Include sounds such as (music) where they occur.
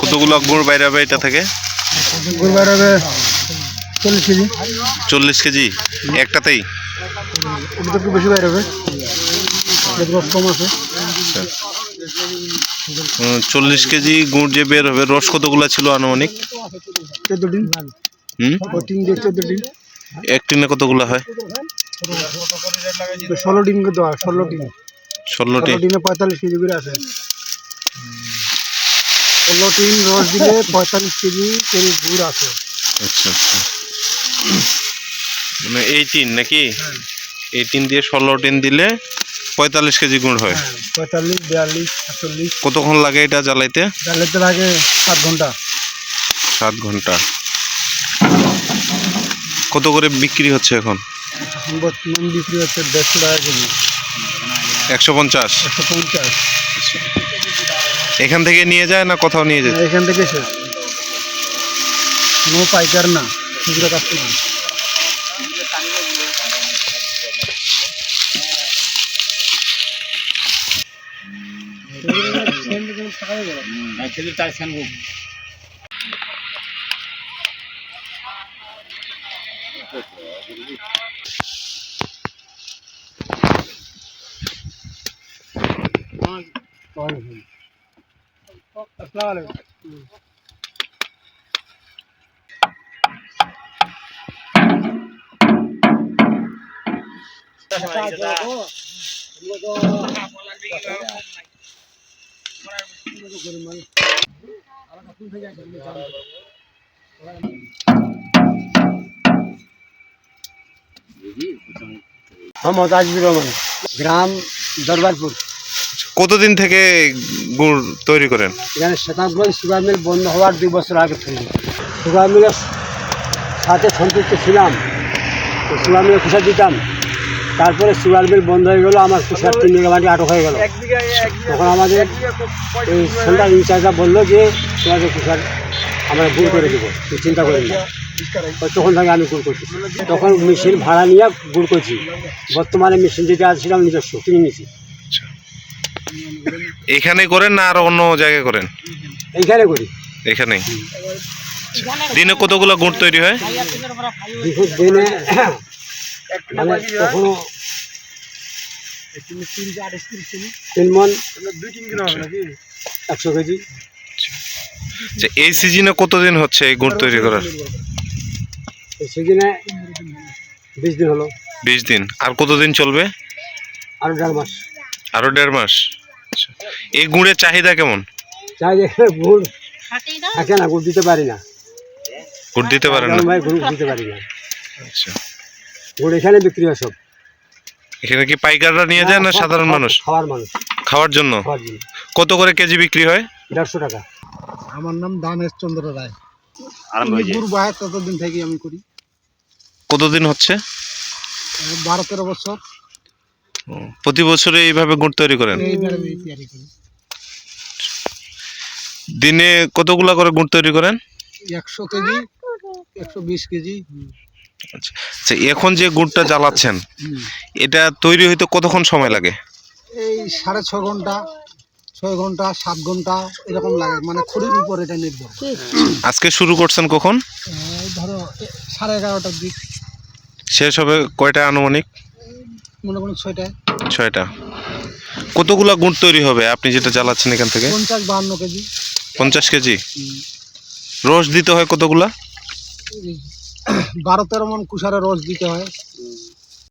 কতগুলো গুড় বাইরে হবে এটা থেকে? হবে চল্লিশ কেজি। চল্লিশ কেজি? একটাতেই? একটু বেশি বাইরে হবে। কম আছে। চল্লিশ কেজি গুড় যে বের হবে রস কতগুলো ছিল আনুমানিক? এক টিনে কতগুলো হয়? ষোলো করে ষোলো ষোলোটি ষোলো দিনে পঁয়তাল্লিশ কেজি করে আছে। ষোলো দিন রস দিলে (laughs) পঁয়তাল্লিশ কেজি করে গুড় আছে। আচ্ছা আচ্ছা। মানে এইটিন নাকি? এইটিন দিয়ে ষোলো টিন দিলে পঁয়তাল্লিশ কেজি গুড় হয়। হ্যাঁ পঁয়তাল্লিশ বিয়াল্লিশ সাতচল্লিশ। কতক্ষণ লাগে এটা জ্বালাইতে? ডালেতে লাগে সাত ঘণ্টা। সাত ঘণ্টা। কত করে বিক্রি হচ্ছে এখন? এখন বর্তমান বিক্রি হচ্ছে দেড়শো টাকা কেজি। একশো পঞ্চাশ। একশো পঞ্চাশ। এখান থেকে নিয়ে যায় না কোথাও নিয়ে যায়? এখান থেকে শেষ। কোনো পাইকার না, খুচরা কাস্টমার हम मोहताज ग्राम दरबारपुर। কতদিন থেকে গুড় তৈরি করেন? এখানে শতাব্দী সুগার মিল বন্ধ হওয়ার দুই বছর আগে থেকে। সুগার মিলের সাথে সন্তুষ্ট ছিলাম। সুগার মিলে কুষার দিতাম। তারপরে সুগার মিল বন্ধ হয়ে গেলো, আমার কুষার তিন বিঘা মাটি আটক হয়ে গেল। তখন আমাদের এই সেন্টার ইনচার্জরা বলল যে, তোমাদের কুষার আমরা গুড় করে দেবো। চিন্তা করেন না। তখন থেকে আমি গুড় করছি। তখন মেশিন ভাড়া নিয়ে গুড় করছি। বর্তমানে মেশিন যেটা আছে সেটা আমি নিজস্ব, কিনে নিয়েছি। এখানে করেন না আর অন্য জায়গায় করেন? এইখানে করি। এখানেই? দিনে কতগুলো গুড় তৈরি হয়? দিনে মানে কখনো তিন মন একশো কেজি। আচ্ছা, এই সিজনে কতদিন হচ্ছে এই গুড় তৈরি করার? এই সিজনে বিশ দিন হলো। বিশ দিন। আর কতদিন চলবে? আরও দেড় মাস। আরও দেড় মাস। এই গুড়ের চাহিদা কেমন? চাই গুড় থাকে না? গুড় দিতে পারি না। গুড় দিতে পারেন না? ভাই গুড় দিতে পারি না। আচ্ছা। গুড় এখানে বিক্রি হয় সব। এখানে কি পাইকাররা নিয়ে যায় না সাধারণ মানুষ? খাওয়ার মানুষ। খাওয়ার জন্য? কত করে কেজি বিক্রি হয়? দেড়শো টাকা। আমার নাম দানেশ চন্দ্র রায়। গুড় ততদিন থেকে আমি করি। কতদিন হচ্ছে? বারো তেরো বছর। ও, প্রতি বছরে এইভাবে গুড় তৈরি করেন এইবারে আমি তৈরি করি দিনে কতগুলা করে গুড় তৈরি করেন? একশো কেজি একশো বিশ কেজি। আচ্ছা আচ্ছা, এখন যে গুড়টা জ্বালাচ্ছেন এটা তৈরি হইতে কতক্ষণ সময় লাগে? এই সাড়ে ছ ঘণ্টা ছয় ঘণ্টা সাত ঘণ্টা এরকম লাগে মানে খড়ির উপর এটা নির্ভর আজকে শুরু করছেন কখন? ধরো সাড়ে এগারোটার দিক। শেষ হবে কয়টা আনুমানিক? মনে করুন ছয়টায়। ছয়টা। কতগুলা গুড় তৈরি হবে আপনি যেটা জ্বালাচ্ছেন এখান থেকে? পঞ্চাশ বাহান্ন কেজি। পঞ্চাশ কেজি? রস দিতে হয় কতগুলা? বারো তেরো মন কুষারে রস দিতে হয়।